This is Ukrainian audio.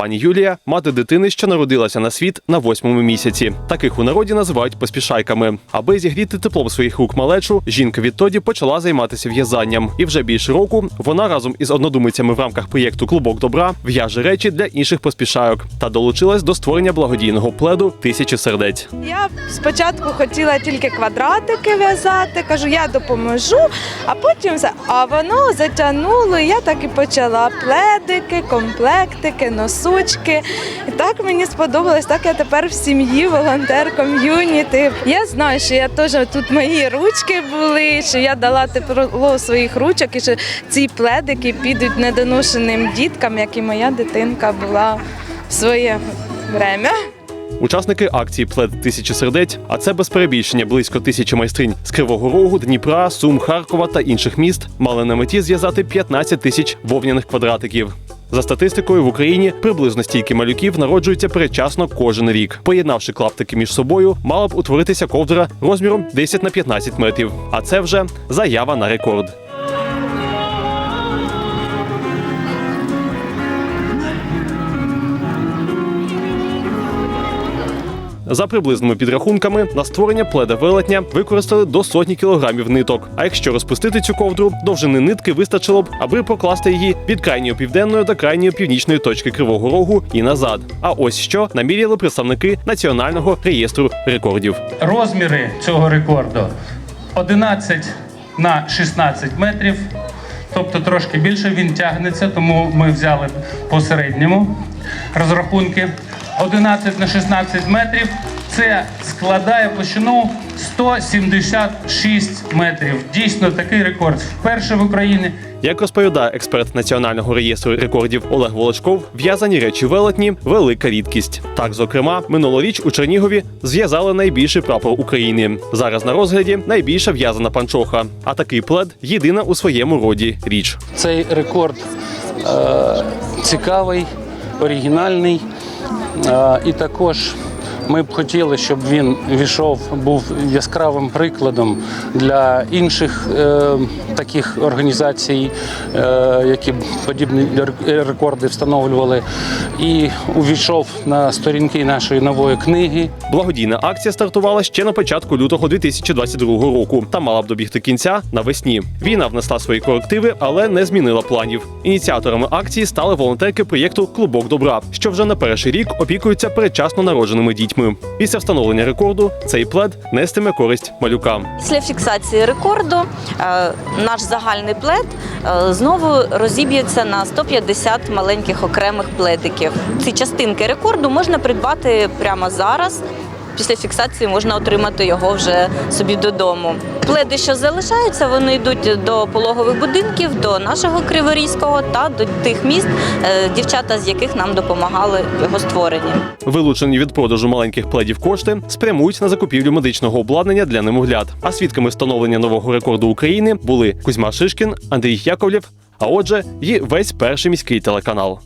Пані Юлія мати дитини, що народилася на світ на восьмому місяці. Таких у народі називають поспішайками. Аби зігріти теплом своїх рук малечу, жінка відтоді почала займатися в'язанням. І вже більше року вона разом із однодумицями в рамках проєкту Клубок добра в'яже речі для інших поспішайок та долучилась до створення благодійного пледу тисячі сердець. Я спочатку хотіла тільки квадратики в'язати, кажу, я допоможу, а потім все. А воно затягнуло, і я так і почала пледики, комплектики, носочки. І так мені сподобалось, так я тепер в сім'ї, волонтер ком'юніти. Я знаю, що я теж тут мої ручки були, що я дала тепло своїх ручок, і що ці пледики підуть недоношеним діткам, як і моя дитинка була в своє время. Учасники акції Плед тисячі сердець, а це без перебільшення близько тисячі майстринь з Кривого Рогу, Дніпра, Сум, Харкова та інших міст, мали на меті зв'язати 15 тисяч вовняних квадратиків. За статистикою в Україні приблизно стільки малюків народжуються передчасно кожен рік. Поєднавши клаптики між собою, мала б утворитися ковдра розміром 10 на 15 метрів. А це вже заява на рекорд. За приблизними підрахунками, на створення пледа велетня використали до сотні кілограмів ниток. А якщо розпустити цю ковдру, довжини нитки вистачило б, аби покласти її від крайньої південної до крайньої північної точки Кривого Рогу і назад. А ось що наміряли представники національного реєстру рекордів. Розміри цього рекорду 11 на 16 метрів, тобто трошки більше він тягнеться, тому ми взяли по середньому розрахунки. 11 на 16 метрів це складає площину 176 метрів. Дійсно такий рекорд вперше в Україні. Як розповідає експерт національного реєстру рекордів Олег Волочков, в'язані речі велетні велика рідкість. Так, зокрема, минулоріч у Чернігові зв'язали найбільший прапор України. Зараз на розгляді найбільша в'язана панчоха. А такий плед єдина у своєму роді річ. Цей рекорд е, цікавий, оригінальний. І також ми б хотіли, щоб він війшов, був яскравим прикладом для інших е, таких організацій, е, які подібні ре- рекорди встановлювали, і увійшов на сторінки нашої нової книги. Благодійна акція стартувала ще на початку лютого 2022 року та мала б добігти кінця навесні. Війна внесла свої корективи, але не змінила планів. Ініціаторами акції стали волонтерки проєкту Клубок добра, що вже на перший рік опікуються передчасно народженими дітьми. Після встановлення рекорду цей плед нестиме користь малюкам. Після фіксації рекорду е, наш загальний плед е, знову розіб'ється на 150 маленьких окремих пледиків. Ці частинки рекорду можна придбати прямо зараз. Після фіксації можна отримати його вже собі додому. Пледи, що залишаються, вони йдуть до пологових будинків, до нашого Криворізького та до тих міст, е, дівчата з яких нам допомагали його створенні. Вилучені від продажу маленьких пледів кошти спрямують на закупівлю медичного обладнання для немовлят. А свідками встановлення нового рекорду України були Кузьма Шишкін, Андрій Яковлєв. А отже, і весь перший міський телеканал.